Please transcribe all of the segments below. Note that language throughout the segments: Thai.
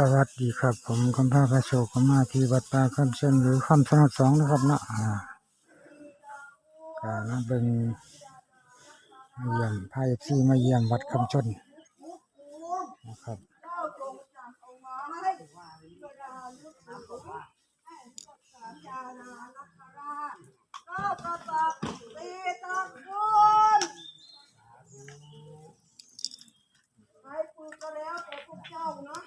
สวัสดีครับ ผมคำพาพระโชคมาที่วัดป่าคำเชิญหรือคำสนัดสองนะครับเนาะอ่าการมาเบิ่งมาเยี่ยมพายที่มาเยี่ยมวัดคำชนนะครับก็ปปูก็แล้วแต่พวกเจ้าเนาะ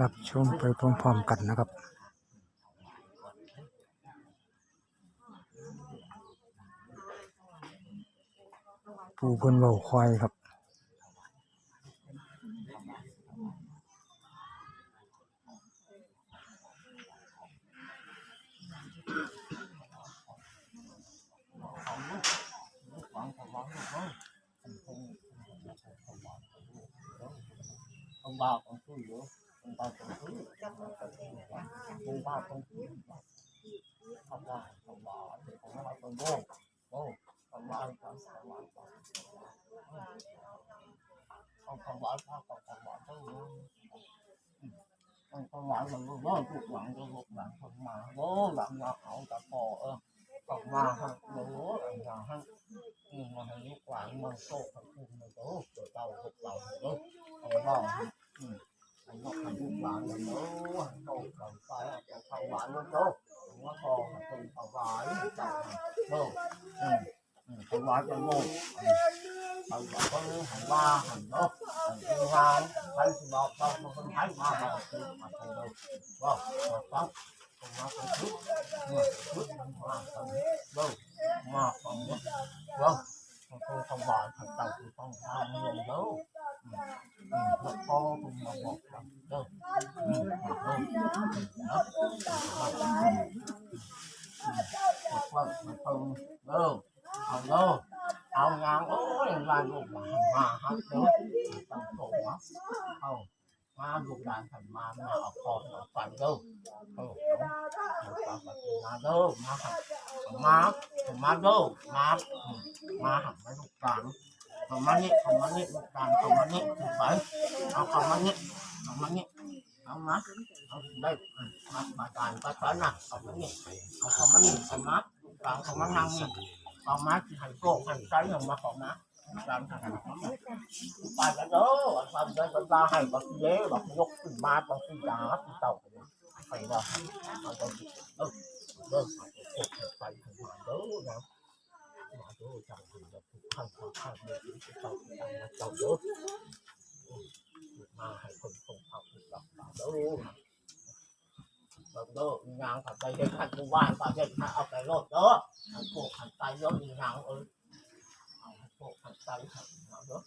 รับชมไปพร้อมๆกันนะครับผู้คนเบาควายครับ ông bà con tôi nữa ông bà con tôi ông bà con tôi học lại ông bà để ông bà con vô vô ông bà con ông bà con ông bà con ông bà tôi ông con lại là vô vô cuộc bạn vô cuộc bạn không mà vô bạn là hậu cả cò ơ còn mà ha vô lúa là nhà ha nhưng mà hình như quản mà sổ phải cùng mà tố rồi tàu hụt tàu hụt luôn còn vào hàng loại hàng một hàng loại có hàng ba hàng bốn hàng thứ hai hai thứ một không không không hai ba ba hàng bốn hàng thứ đâu vâng hàng sáu không ba không trước mười trước không ba không đâu mà không vâng không không không loại hàng tàu không không không đâu พ่อผมมาบอกกับเจ้าว่าตรงเออเอาเนาะเอางานโอ้ยงานลูกหลานมาฮักเนาะต้องโตมาเอามาลูกหลานผ่านมามาเอาคอเอาฟันเนาะเออเอามาเนาะมาหักมามาเนาะมามาหักมาลูกหลาน ตาลของมันนี่ถูกไปเอาของมันนี่ของมันนี่เอามาเอาได้มามาตานก็ตอนน่ะของมันนี่เอาของมันนี่ของมาลูกตาลของมันนั่งนี่ของมาที่หันโกงหันใจของมาของมาตามทางของมาไปกันเด้อทำได้ก็ได้ให้บักเย้บักยกขึ้นมาบักขึ้นยาที่เต่าไปว่าเอาไปเออเออไปถึงมาเด้อนะ มาเด้จังเลยข้างข้างข้างเด็กที่เต่าที่ตามาเต่าเด้อมาให้คนส่งข่าวที่เต่าเต่าเด้อเราเด้งานขัดใจเด็กขัดผู้ว่าปาเด็กเอาไปรถเด้อขัดโผขัดใจเยอะมีงานเออเอาโผขัดใจขัดมาเด้อ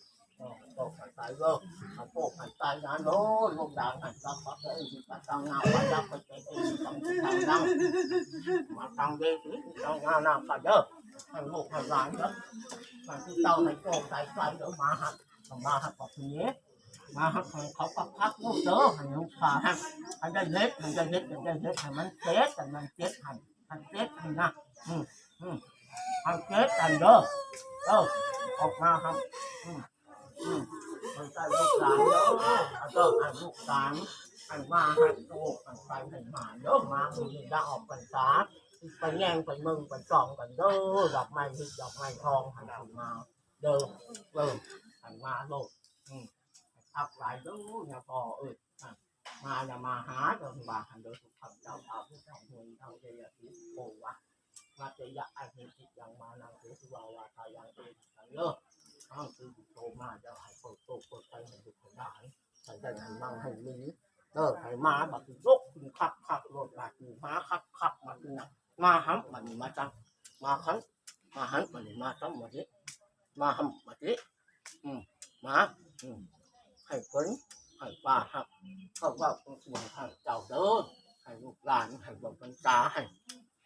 โผขัดใจเด้อขัดโผขัดใจงานเด้อลูกด่างขัดรับปักเลยขัดตังงานมาจับไปใจดีทำทางนั่งมาทางดีทางงานนั่งขัดเด้อ ให้ลูกให้หลานเด้อ mà cái tàu này cổ tại phải đỡ mà hạt còn mà hạt có phía mà hạt còn เขาก็พักลูกเด้อให้ลูกขาหันให้ได้เล็กให้ได้เล็กให้ได้เล็กให้มันเจ็ดแต่มันเจ็ดให้ให้เจ็ดให้นะอืมอืมให้เจ็ดกันเด้อเออออกมาครับอืมอืมให้ได้ลูกหลานเด้อเอาเด้อให้ลูกหลานให้มาให้โตให้ไปให้มาเด้อมามีได้ออกพรรษา ไปแย่งไปมึงไปส่องกันเด้อดอกไม้ที่ดอกไม้ทองหันมา เด้อเด้อหันมาโลกทับหลายเด้ออย่าพอเอ้ยมาอย่ามาหาเด้อบาหันเด้อสุขภาพเจ้าเอาผู้ชายเงินเอาใจอยากที่โกวะมาจะอยากไอ้เห็นจิตยังมานางเสือสุวาวาทายังเองกันเด้อข้างคือโตมาจะให้โตโตโตไปให้ดุขได้ใส่ได้ให้มั่งให้มีเด้อให้มาบักยกขึ้นคักคักรถบาดมาคักคักมา ขึ้นนะ ma hắm mà nhìn ma trăng ma khấn ma hấn mà nhìn ma trăng mà thế ma hầm mà thế ừ má ừ hay quấn hay ba hầm không vào con buồn hay chào đỡ hay lục làn hay bồng con cá hay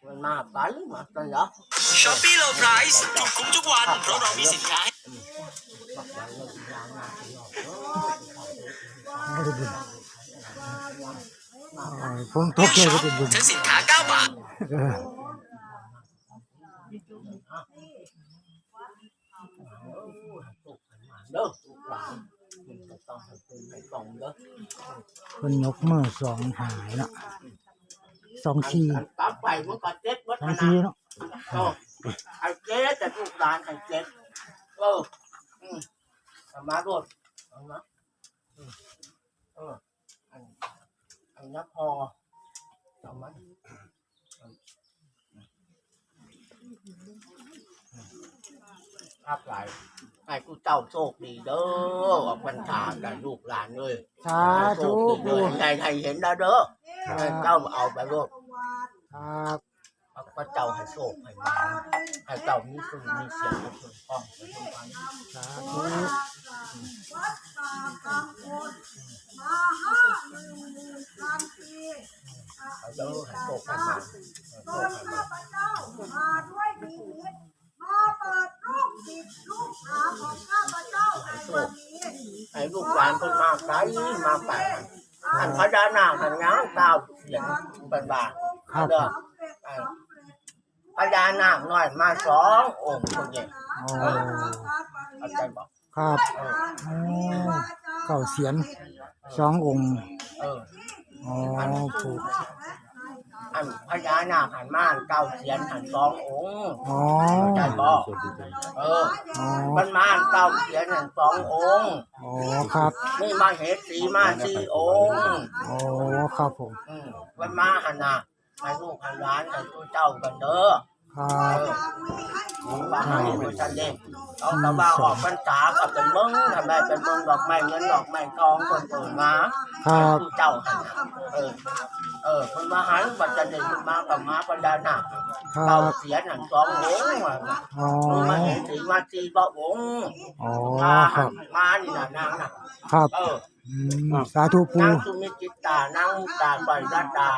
con ma bái mà trời đó ช้อปปี้โลไพรส์ถูกคุ้มทุกวันเพราะเรามีสินค้า bắt đầu lên nhà nhà thì nó ไม่ได้ดีอ่า ฝนตกเลยก็เป็นบุญสินค้าเก้าบาทคนยกมือสองหายละสองชีปั๊บไปมึงทีเนาะไอ้เจ๊แต่ลูกหานไอ้เจ๊เออมาโดดเอมาเออ อันนี้พอเอามาครับหลายให้กูเจ้าโชคดีเด้อออกพรรษากับลูกหลานเลยสาธุคดีปูเด้อให้ให้เห็นแล้วเด้อให้เจ้าเอาไปรดครับเอาพระเจ้าให้โชคให้มาให้เจ้ามีสื่อมีเสียงให้ถูกต้องให้ถูกต้องสาธุ วัดป่ากังวลมาห้าหนึ่งหมื่นพันปีเขาจะให้โชคให้มาให้โชโดคยให้มาข้าพเจ้ามาด้วยนิมิตมาเปิดลูกศิษย์ลูกหาของข้าพเจ้าในวันนี้ให้ลูกหลานคนมาไกลมาแปะอันพระดานาหันยังเก้าเสียงเป็นบาทครับเด้อพระดานาคน้อยมาสององค์คนเดียวโอ้เข้าใจบอก ครับเออโอ้เก่าเสียนสององค์เอออ๋อปูอันพญานาคหันมาเก้าเสียนหันสององค์อ๋อเข้าใจบอกเอออ๋อมันมาเก้าเสียนหันสององค์อ๋อครับนี่มาเหตุสีมาสี่องค์อ๋อครับผมอืมมันมาหันน่ะให้ลูกให้หลานให้ตัวเจ้ากันเด้อ ครับบางทีมันจะเด็กเอาตะบ้าออกพรรษากับเป็นมึงทำไมเป็นมึงดอกไม้เงินดอกไม้ทองคนเปิดมาครับผู้เจ้าหันน่ะเออเออคนมาหันบัดจะเด็กมันมากับมาปัญญาหนักครัเก้าบเสียนหันสององค์ว่ะอ๋อมาเห็นสีมาสีบ่องค์อ๋อมาครับมานี่น่ะนางน่ะครับเอออืมสาธุปูนางสุมิจิตตานางมุตตาปริรัตตา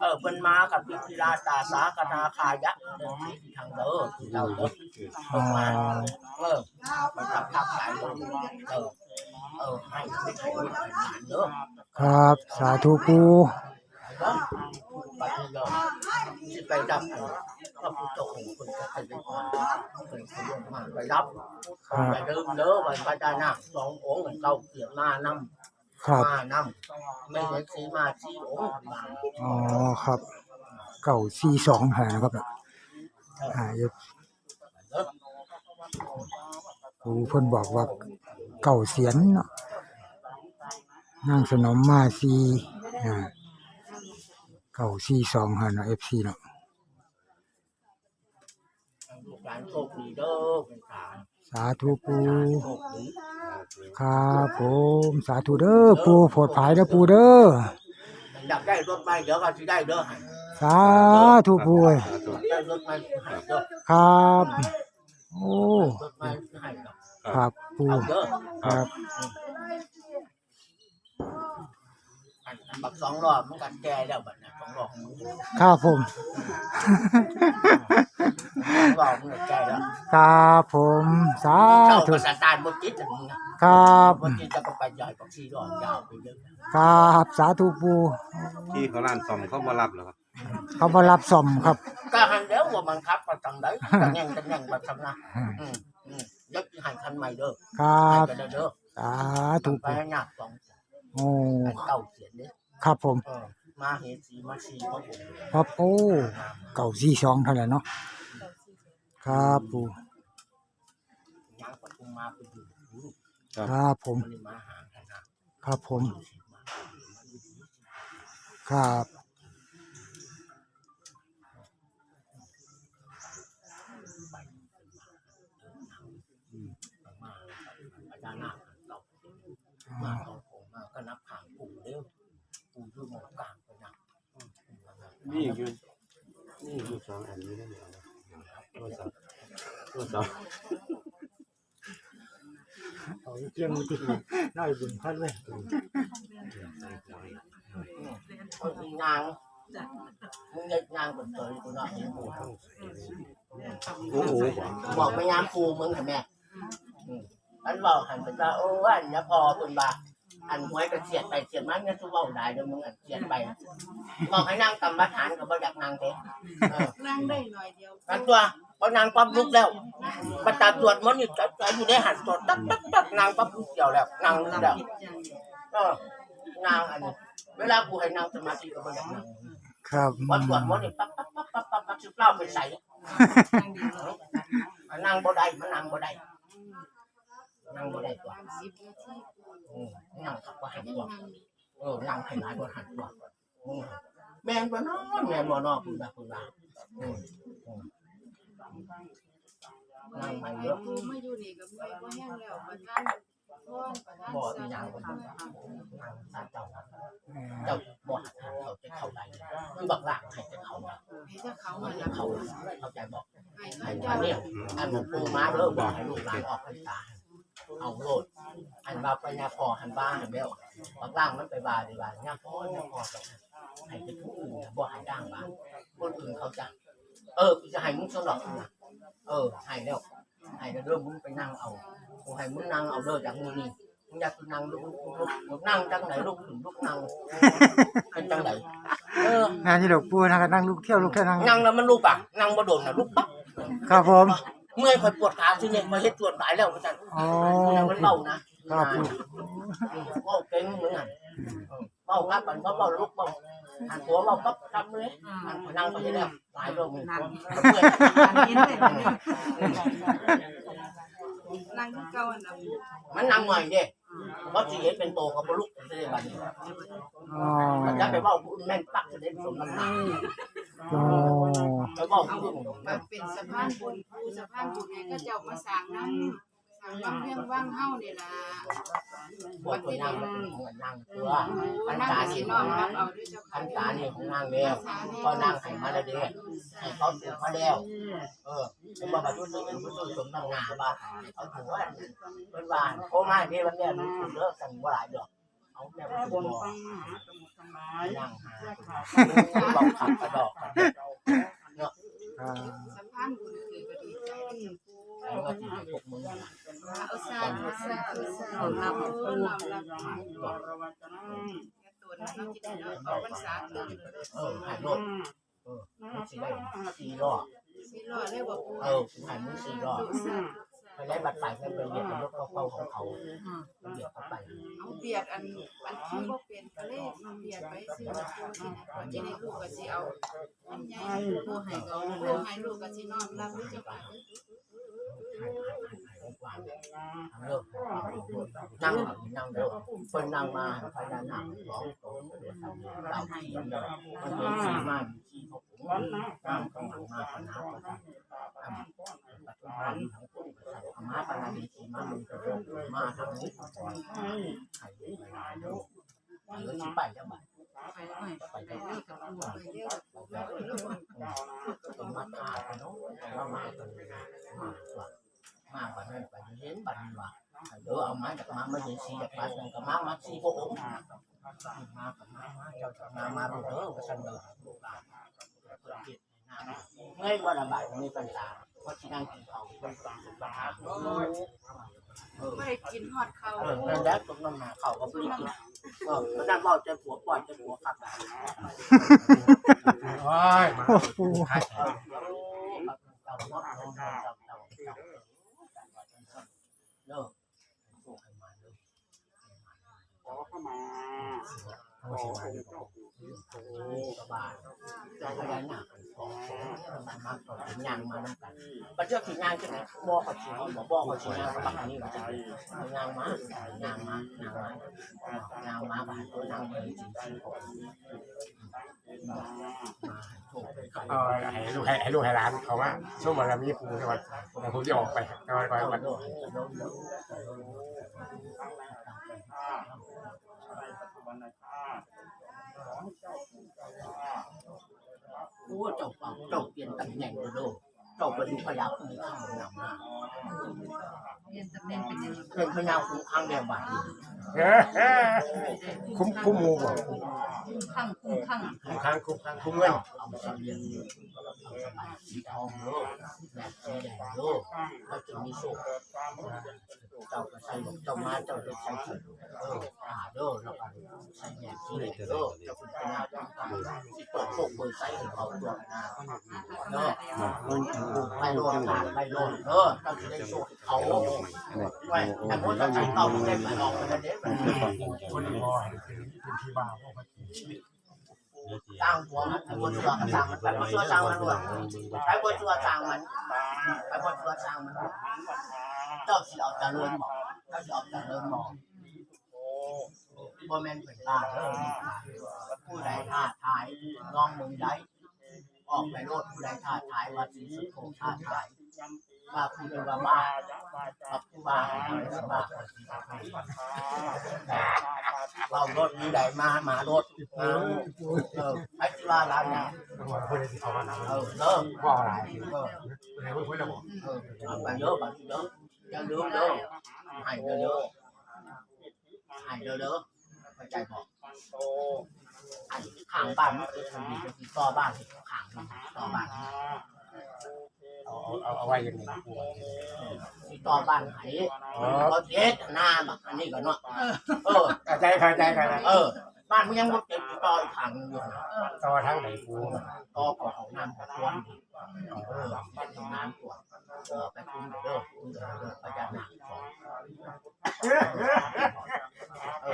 เออเป็นมากับพิพิราตาสากนาคายะเดินที่ทางเด้อเจ้าเด้ออ๋อเออมันทับทับสายลงเออเออให้ให้ให้ลูกให้หลานเด้อครับ สาธุปูเด้อไปเด้อสิไปดับพระพุทธองค์คนก็ให้ไปมาเป็นขยงมาไปรับครับอย่าลืมเด้อวันพระเจ้านาคสององค์เก้าเกียรมานำ ครับมานำไม่เห็นสีมาสีองค์มาอ๋อครับ เก่าสี่สองหาครับอ่าเยวเด้อปูเพิ่นบอกว่าเก่าเสียนเนาะนางสนมมาสีอ่าเก่าสี่สองหาเนาะเอฟซีเนาะลูกหลานโชคดีเด้อ สาธุปูโชคดีครับผมสาธุเด้อปูโผดผายเด้อปูเด้ออยากได้รถไหมเดี๋ยวก็สิได้เด้อให้สาธุปูเอ้ยได้รถไหมให้เด้อครับ โอ้รถไหมให้เด้อครับปูเอาเด้อครับอันบักสองรอบมันกันแก่แล้วบัดน่ะสองรอบมึง ครับผม สองรอบมึงแก่แล้วครับผมสาเจ้าธุประสาทานบ่จิตถึงมึงอะครับบ่จิตจะก็ไปใหญ่บักสี่รอบยาวไปเยอะครับสาธุปูที่เขาร้านซ่อมเขามารับเหรอครับเขามารับซ่อมครับก็หันแล้วว่ามันขับไปทางใดจังย่งจังย่งไปทางนั้นอืมอืมยักหันคันใหม่เด้อครับสาธุปูห้ยากสองโอ้เก่าเขียนเด้อครับผมมาเห็นสีมาสีพระผมครับโอ้เก่าสี่สองเท่าไหร่เนาะ ครับปูยางปทุมมาไปอยู่ครับผม มันมาหากันนะครับผม ครับ มาอาจารย์นาคเรามาเอาผมมาก็นับหางปู่เด้อปู่อยู่หมองกลางไปนับนี่คือนี่คือสองอันนี้ได้ไหม โทรศัพท์โทรศัพท์เอาเจียงมือถือได้บุญพัดเลยคนมีนางมึงเล็กนางคนเตยกูหน่อยนี่ปู่โอ้โหบอกไปยามปู่มึงเห็นไหมอืมอันบอกหันไปว่าโอ้อันเนี้ยพอคุณบ่า อันหวยกระเสียดไปเสียดมันเนี่ยทุกว่าได้เดี๋ยวมึงอันเสียดไปบอกให้นั่งกรรมฐานกับบ่อยากนั่งเด้เออนั่งได้หน่อยเดียวกันตัวพอนางปั๊บลุกแล้วประตาตรวจมันนี่จะจะอยู่ในหันตรวจตักตักตักนางปั๊บลุกเดียวแล้วนางลุกแล้วเออกูนางอันนี้เวลากูให้นางสมาธิก็บ่อยากนางครับวันสวดมนต์นี่ปั๊บปั๊บปั๊บปั๊บปั๊บปั๊บสิบเล่าไปใส่นางบ่ได้มันนางบ่ได้นางบ่ได้ตัวสิบนาที อืมนางขับว่าหันตัวเออนางให้หลายบ่าหันตัวอืมแมนบ่นาะแมนบ่นาะคุณว่าคุณว่าอืมอืมนางใหม่เยอะปูมาอยู่นี่ก็ไม่บ่แห้งแล้วประธานพ่อนประธานบ่อีหยังบ่นางสาเจ้าเจ้าบ่หันเขาจะเข้าได้คือบักหลางให้จะเข้าได้ให้ถ้าเขามานจะรับเขาเข้าใจบอกให้อันเนี้อันหลวงปู่มาเริ่มบอกให้ลูกหลานออกพรรษา เอาโลดอันบาไปยาพอหันบ้าหันเบลบางล่างมันไปบาดีบาเนี่ยพอยาพอกับให้ไปผู้อื่นบ่ให้ด่างบ้างคนอื่นเขาจะเออกูจะให้มึงสนอกนะเออให้แล้วให้แล้วเริ่มมึงไปนั่งเอากูให้มึงนั่งเอาเด้อจากมือนี่มึงอยากกูนั่งลุกลุกลุกนั่งจังไหนลุกถึงลุกนั่งเป็นจังไหนเอองานที่ดอกปูนะก็นั่งลูกเที่ยวลูกเที่ยวนั่งนั่งแล้วมันลุกอะนั่งบ่โดนนะลุกปั๊บครับผม เมื่อยคอยปวดขาที่เนี่ยมาเฮ็ดตรวจหลายแล้วอาจารย์อ๋อ มันเบานะครับผมเบาเก่งเหมือนกันเบาครับมันก็เบาลุกเบาหันหัวเบาปั๊บทำเลยหันนั่งไปแล้วหลายรอบมันเมื่อยนั่งที่เก่าอันนั้นมันนั่งหน่อยเด้เพราะสิเห็นเป็นโตกับลุกจะได้บัดนี้อ๋อ มันจะไปเว้าผู้แม่นปักจะได้สมน้ำหนัก อ๋อไปเว้าเอาผู้มันเป็นสะพานบุญปูสะพานบุญไงก็เจ้ามาสร้างน้ำสร้างน้ำเพียงว่างเฮานี่ล่ะปวดตัวนั่งของนั่งตัวมัอันนนั่งตาสินี่น้อมรับเอาด้วยเจ้าอัค่ะนตานี่ของนางแล้วก็นั่งให้มาแล้วเด้ให้เขาถูกมาแล้วเออเป็นบ่บัดนี้เป็นผู้สมน้ำหน้าบ่เอาถือว่าเป็นบ้านโอ้ไม่นี่มันเนี่ยมันถูกเลิกกันว่าหลายดอกเอาแม่ไปบนฟั งนั่งหาบอกขับกระดอกกันอ่าสะพานบุญคือก็ดีใจกับปูแล้วก็ที่พวกมึงเอาซาเอาซาเอาซาเอารับเอารับตัวนั้นเราคิดว่าเอาพรรษาเกินเออหายรถเออสี่ได้สี่รอบสิรอได้บ่ปูเออหายมึงสี่รอบดูซา ไปได้บัตรไปก็เป็นเรียกรถเข้าของเขาเรียกเขาไปเอาเบียดอันอันที่บ่เป็นก็เลยเอาเบียดไปซื้อปูนี่นะก่อนจะได้ลูกก็สิเอาอันใหญ่ปูให้ก็ปูให้ลูกก็สินอนรับด้วยเจ้าค่ะหา ยหายหายกว่าเลิกนั่งนั่งเด้อคนนั่งมาพยานหนักสองสองเราที่มันเป็นสี่มาสี่เขาผมนั่งต้องหลังมาปัญหาปัญหาปัจจุบันของผู้ธรรมะปานาดีสีมามันก็เริ่มมาทางนี้ก่อนไข่ไปหลายกหรือไปจังหวัดไปหน่อยไปไปจังหวัเรื่อดยกับปูไปเรื่อยกับปูต้องมาทากันเนาะเรามากันมาว่า มาบัดนั้นไปเห็นบัดนี้ว่าเดี๋ยวเอาไม้จากมามาเห็นสีจากบัดนั้นก็มามาสีพวกผมมากับมามาเจ้าจากมามาดูเด้อก็สั่นเด้อลูกหลานเปิดจิตเมื่อวันละบาทมีปัญหาเพราะที่นั่งกินเขาเป็นปัญหาไม่ได้กินฮอดเขาเออนั่นแหละตรงนั้นมาเขาก็ไม่ได้กินเออมันนั่งบอกจะผัวปล่อยจะผัวขับโอ้ยโอ้ปู เลิก ขอเข้ามาขอเข้ามาสบายใจขยันหนักของมันมาต่อถึงยางมานั่งกันปัจจุบันถึงยางใช่ไหมบอกเขาชี้บอกบอกเขาชี้ยางปักนี้หรอยางมายางมายางมายางมาบ้านตัวยางเลยจริงจริงเอาให้ลูกให้ลูกให้ร้านเขาว่าช่วงวันละมีปูจังหวัดแต่ผมจะออกไปจังหวัน ดจังหวัดโอ้เจ้าเป่าเจ้าเปลี่ยนตำแหน่งเลยลูก เจ้าเป็นพยาคุ้มข้างหนักมาเรียนตำแหน่งเป็นยังไงเป็นพยาคุ้มข้างแดงบาดเฮ้คุ้มคุ้มมูบ่คุ้มข้างคุ้มข้างคุ้มค้างคุ้มค้างคุ้มเงินเอาสเสบียงเอาสบายสีทองลูกแบบสีแดงลูกเขาจะมีโชคเจ้าก็ใส่เจ้ามาเจ้าจะใส่สิเอออ่าเด้อแล้วกันใส่แหนมที่เด้อเจ้าคุณเป็นงานต่างๆสิเปิดโชคเปิดใส่ให้เขาตัวหนะเด้อมันไปโดนไปโลดเด้อเจ้าจะได้โชคเขาไว้แต่คนจะใช้ต่าเล่นไปออกไปเด็ดไปสร้างหัวมันไอ้บนเสือสร้างมันไปบนเสือสร้างมันด้วยไปบนเสือสร้างมันไปบนเสือสร้างมันเจ้าสิเอาเจริญบอกเจ้าสิเอาเจริญบอกบ่แม่นเป็นตาเด้อผู้ใดท่าทายลองมึงได้ ออกไปโลดผู้ใดท่าทายว่าสิสุโขท่าทายว่าคุณเป็นว่าบ้าว่าผู้บ้าเป็นบ้าเรารถมีใดมาหมารถเออเออไอ้ที่ว่าร้านเนี่ยเออเริ่มว่าอะไรเออเออเอาไปเยอะไปเยอะอย่าลืมเด้อให้เยอะๆให้เยอะๆเข้าใจบอก ไอ้ข้างบ้านมันคือทำดีก็คือต่อบ้านที่ข้างมันต่อบ้านเอาเอาเอาไว้ยังไงที่ต่อบ้านไหนเราเจ็ดหน้าแบบอันนี้ก่อนเนาะเออเข้าใจเข้าใจกันเออบ้านมันยังบ่เจ็บต่ออีกข้างนึงอยู่ต่อทั้งไหนกูต่อของของน้ำของควนเออเป็นของน้ำตัวเออไปคุ้มเด้อคุ้มเด้อเด้อไปจัดหนักของเอ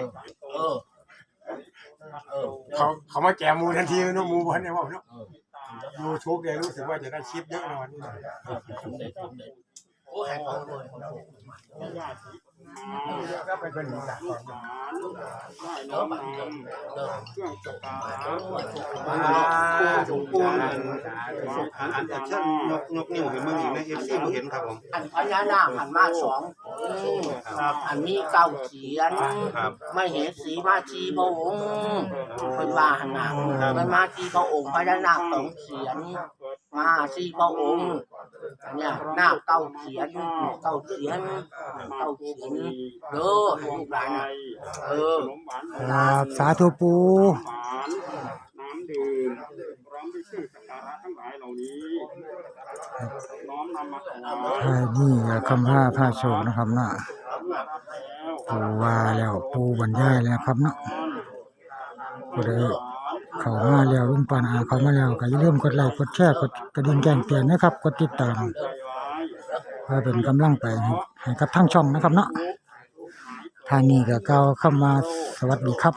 อเออ เออเขาเขามาแจมมูทันทีเนาะมูพันเนี่ยว่าเนาะเออยูทูบเนี่ยรู้สึกว่าจะได้คลิปเยอะนะวันนี้สมเด็จสมเด็จโอ้ให้เขาเลยเขาถูกก็เป็นคนอีสาน เด้อบัดเด้อเด้อหลวงปู่อันอันอันแอคชั่นนกนกนิ้วเห็นเมืองอีกในเอฟซีบ่เห็นครับผมอันพญานาคหันมาสองอืมอันนี้เก้าเขียนไม่เห็นสีมาชีพระองค์เป็นว่าหันนามันมาชีพระองค์พญานาคสองเขียนมาชีพระองค์ เนี้ยนาคเก้าเขียนเก้าเขียนเก้าเขียนเด้อให้ลูกหลานน่ะเออครับสาธุปูน้ำดื่มพร้อมด้วยเครื่องสักการะทั้งหลายเหล่านี้น้อมนำมาถวายใช่นี่ก็คำผ้าผ้าโชคนะครับเนาะปูว่าแล้วปูบรรยายแล้วครับเนาะผู้ใด เขามาแล้วลุงปานอาเขามาแล้วก็อย่าลืมกดไลค์กดแชร์กดกระดิ่งแจ้งเตือนนะครับ กดติดตามเพื่อเป็นกำลังใจให้กับทั้งช่องนะครับเนาะทางนี้ก็กล่าวคำว่าสวัสดีครับ